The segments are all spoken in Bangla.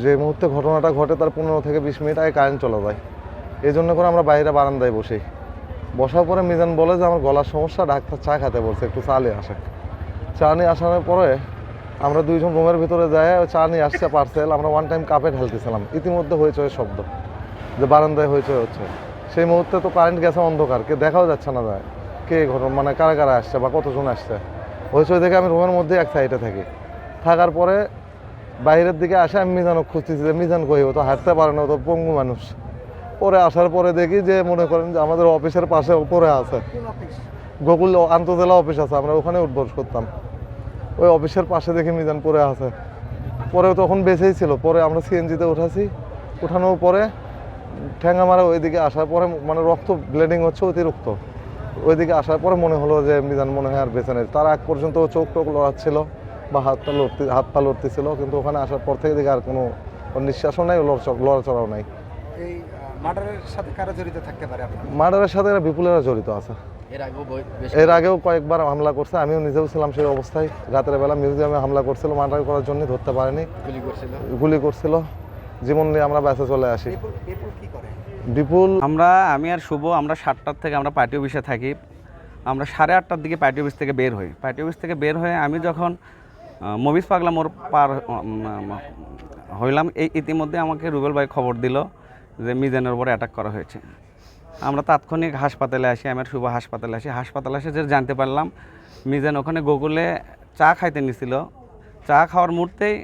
যে মুহূর্তে ঘটনাটা ঘটে তার পনেরো থেকে বিশ মিনিট আগে কারেন্ট চলে যায়। এই জন্য করে আমরা বাইরে বারান্দায় বসি। বসার পরে মিজান বলে যে, আমার গলার সমস্যা, ডাক্তার চা খেতে বলছে, একটু চা নিয়ে আসে চা নিয়ে আসানোর পরে আমরা দুইজন রুমের ভিতরে যাই চা নিয়ে আসছে পার্সেল আমরা ওয়ান টাইম কাপে ঢালতেছিলাম। ইতিমধ্যে হয়েছে শব্দ, যে বারান্দায় হয়েছে হচ্ছে। সেই মুহূর্তে তো কারেন্ট গেছে অন্ধকার, কে দেখাও যাচ্ছে না যায়। কে ঘটনা মানে কারা কারা আসছে বা কতজন আসছে? হয়েছে দেখে আমি রুমের মধ্যে এক সাইডে থাকি। থাকার পরে বাইরের দিকে আসে আমি মিজানও খুঁজতেছি যে মিজান কই? তো হাঁটতে পারে না তো পঙ্গু মানুষ। পরে আসার পরে দেখি যে মনে করেন যে আমাদের অফিসের পাশে উপরে আছে। গোকুল আন্তজেলা অফিস আছে আমরা ওখানে উঠবস করতাম। ওই অফিসের পাশে দেখি মিজান পরে আছে। পরে তখন বেঁচেই ছিল। পরে আমরা সিএনজিতে উঠাছি। উঠানোর পরে ঠ্যাঙ্গা মারা ওইদিকে আসার পরে মানে রক্ত ব্লিডিং হচ্ছে অতিরিক্ত। ওইদিকে আসার পরে মনে হলো যে মিজান মনে হয় আর বেঁচে নেই। তার আগ পর্যন্ত চোখ টোক লড়াচ্ছিল। বা হাতটা লড়তে হাত পা লড়তেছিল কিন্তু ওখানে আসার পর থেকে দেখি আর কোনো নিঃশ্বাসও নাই লড়াচড়াও নাই। এই মার্ডারের সাথে কারা জড়িত থাকতে পারে মার্ডারের সাথে এরা বিপুলেরা জড়িত আছে। এর আগেও বই- বেশ এর আগেও কয়েকবার হামলা করছে আমিও নিজেও ছিলাম সেই অবস্থায়। রাতের বেলা মিউজিয়ামে হামলা করছিল মার্ডার করার জন্য ধরতে পারেনি। গুলি করছিল। জীবন নিয়ে আমরা বেঁচে চলে আসি। বিপুল বিপুল কি করে? বিপুল আমরা আমি আর শুভ আমরা সাতটার থেকে আমরা পার্টি অফিসে থাকি। আমরা সাড়ে আটটার দিকে পার্টি অফিস থেকে বের হই। পার্টি অফিস থেকে বের হয়ে আমি যখন মবিস পাগলা মোড় পার হইলাম। এই ইতিমধ্যে আমাকে রুবেল ভাই খবর দিল যে মিজানের উপরে অ্যাটাক করা হয়েছে। আমরা তাৎক্ষণিক হাসপাতালে আসি, আমার শুভ হাসপাতালে আসি। হাসপাতালে এসে যে জানতে পারলাম, মিজান ওখানে গোকুলে চা খাইতে নিছিল। চা খাওয়ার মুহূর্তেই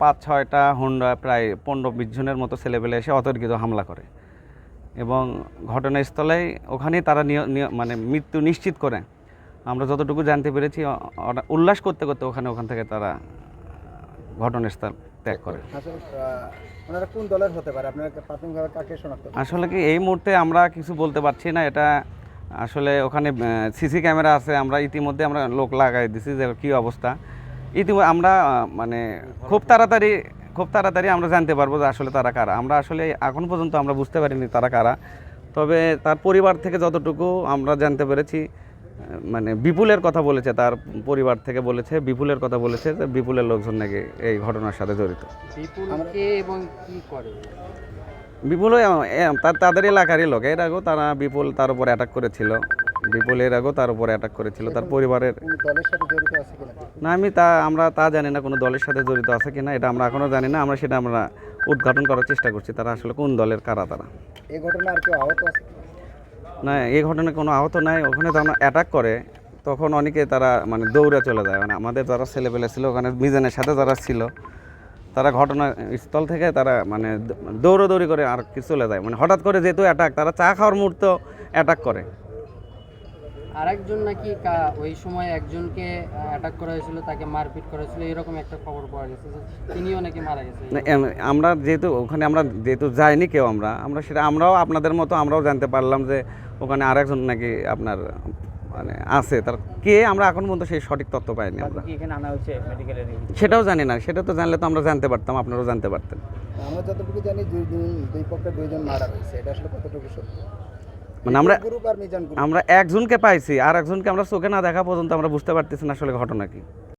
পাঁচ ছয়টা হুন্ডা প্রায় পনেরো বিশ জনের মতো ছেলেপেলে এসে অতর্কিত হামলা করে। এবং ঘটনাস্থলেই ওখানেই তারা মানে মৃত্যু নিশ্চিত করে। আমরা যতটুকু জানতে পেরেছি উল্লাস করতে করতে ওখানে ওখান থেকে তারা ঘটনাস্থল ত্যাগ করে। আসলে কোন দলের হতে পারে? আপনারা প্রাথমিকভাবে কাকে শনাক্ত আসলে কি এই মুহূর্তে আমরা কিছু বলতে পারছি না এটা আসলে ওখানে সিসি ক্যামেরা আছে আমরা ইতিমধ্যে আমরা লোক লাগাই দিছি যে কী অবস্থা। ইতিমধ্যে আমরা মানে খুব তাড়াতাড়ি খুব তাড়াতাড়ি আমরা জানতে পারব যে আসলে তারা কারা। আমরা আসলে এখন পর্যন্ত আমরা বুঝতে পারিনি তারা কারা। তবে তার পরিবার থেকে যতটুকু আমরা জানতে পেরেছি মানে বিপুলের কথা বলেছে তার পরিবার থেকে বলেছে বিপুলের কথা বলেছে যে বিপুলের লোকজন নাকি এই ঘটনার সাথে জড়িত। বিপুল কে এবং কি করে? বিপুল তার তাদের এলাকারই লোক। এর আগেও তারা বিপুল তার উপর অ্যাটাক করেছিল। বিপুল এর আগেও তার উপর অ্যাটাক করেছিল। তার পরিবারের না আমি তা আমরা তা জানি না কোনো দলের সাথে জড়িত আছে কিনা এটা আমরা এখনও জানি না। আমরা সেটা আমরা উদ্ঘাটন করার চেষ্টা করছি তারা আসলে কোন দলের কারা তারা। এই ঘটনা আর কেউ আহত আছে? না এই ঘটনায় কোনো আহত নাই। ওখানে যখন অ্যাটাক করে তখন অনেকে তারা মানে দৌড়ে চলে যায়। মানে আমাদের যারা ছেলেপেলে ছিল ওখানে মিজানের সাথে যারা ছিল তারা ঘটনা স্থল থেকে তারা মানে দৌড়োদৌড়ি করে আর কি চলে যায়। মানে হঠাৎ করে যেহেতু অ্যাটাক তারা চা খাওয়ার মুহূর্ত অ্যাটাক করে। আরেকজন নাকি ওই সময় একজনকে অ্যাটাক করা হয়েছিল তাকে মারপিট করা হয়েছিল এরকম একটা খবর পাওয়া গেছে তিনিও নাকি মারা গেছে। না, আমরা যেহেতু ওখানে আমরা যেহেতু যাইনি কেউ আমরা আমরা সেটা আমরাও আপনাদের মতো আমরাও জানতে পারলাম যে ওখানে আরেকজন নাকি আপনার মানে আছে তার কে আমরা এখন পর্যন্ত সেই সঠিক তথ্য পাইনি আমরা। এখানে আনা হয়েছে মেডিকেলের সেটাও জানি না সেটা তো জানলে তো আমরা জানতে পারতাম আপনারাও জানতে পারতেন। আমরা যতটুকু জানি দুই দুই দুই পক্ষে দুইজন মারা হয়েছে এটা আসলে কতটুকু সত্য? মানে আমরা আর আমরা একজনকে পাইছি আর একজনকে আমরা চোখে না দেখা পর্যন্ত আমরা বুঝতে পারতেছি না আসলে ঘটনা কি।